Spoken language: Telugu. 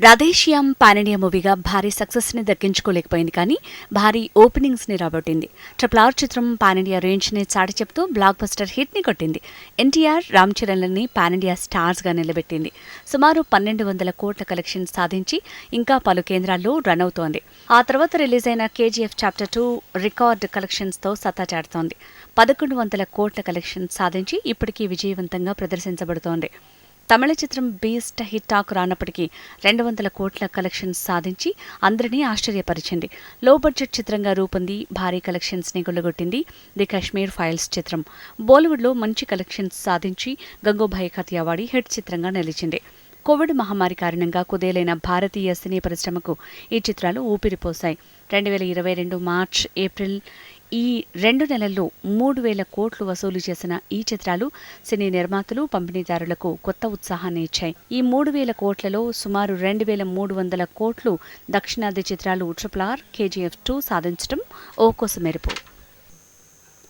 రాధేశ్యామ్ పాన్ మూవీగా భారీ సక్సెస్ని దక్కించుకోలేకపోయింది కానీ భారీ ఓపెనింగ్స్ని రాబట్టింది. ట్రిపుల్ ఆర్ చిత్రం పాన్ రేంజ్ని రేంజ్ని చాటి చెప్తూ బ్లాక్ బస్టర్ హిట్ని కొట్టింది. ఎన్టీఆర్ రామ్ చరణ్లని లని ఇండియా స్టార్స్గా నిలబెట్టింది. సుమారు పన్నెండు వందల కోట్ల కలెక్షన్ సాధించి ఇంకా పలు కేంద్రాల్లో రన్ అవుతోంది. ఆ తర్వాత రిలీజ్ అయిన కేజీఎఫ్ చాప్టర్ టూ రికార్డ్ కలెక్షన్స్తో సత్తా చాటుతోంది. పదకొండు వందల కోట్ల కలెక్షన్ సాధించి ఇప్పటికీ విజయవంతంగా ప్రదర్శించబడుతోంది. తమిళ చిత్రం బీస్ట్ హిట్ టాక్ రానప్పటికీ రెండు వందల కోట్ల కలెక్షన్స్ సాధించి అందరినీ ఆశ్చర్యపరిచింది. లో బడ్జెట్ చిత్రంగా రూపొంది భారీ కలెక్షన్స్ని గుల్లగొట్టింది ది కాశ్మీర్ ఫైల్స్ చిత్రం. బాలీవుడ్లో మంచి కలెక్షన్స్ సాధించి గంగూభాయ్ ఖతియావాడి హిట్ చిత్రంగా నిలిచింది. కోవిడ్ మహమ్మారి కారణంగా కుదేలైన భారతీయ సినీ పరిశ్రమకు ఈ చిత్రాలు ఊపిరిపోశాయి. రెండు వేల ఇరవై రెండు మార్చ్ ఏప్రిల్ ఈ రెండు నెలల్లో మూడు వేల కోట్లు వసూలు చేసిన ఈ చిత్రాలు సినీ నిర్మాతలు పంపిణీదారులకు కొత్త ఉత్సాహాన్ని ఇచ్చాయి. ఈ మూడు వేల కోట్లలో సుమారు రెండు వేల మూడు వందల కోట్లు దక్షిణాది చిత్రాలు ట్రిపుల్ ఆర్ కేజీఎఫ్ టూ సాధించడం ఓ కొస మెరుపు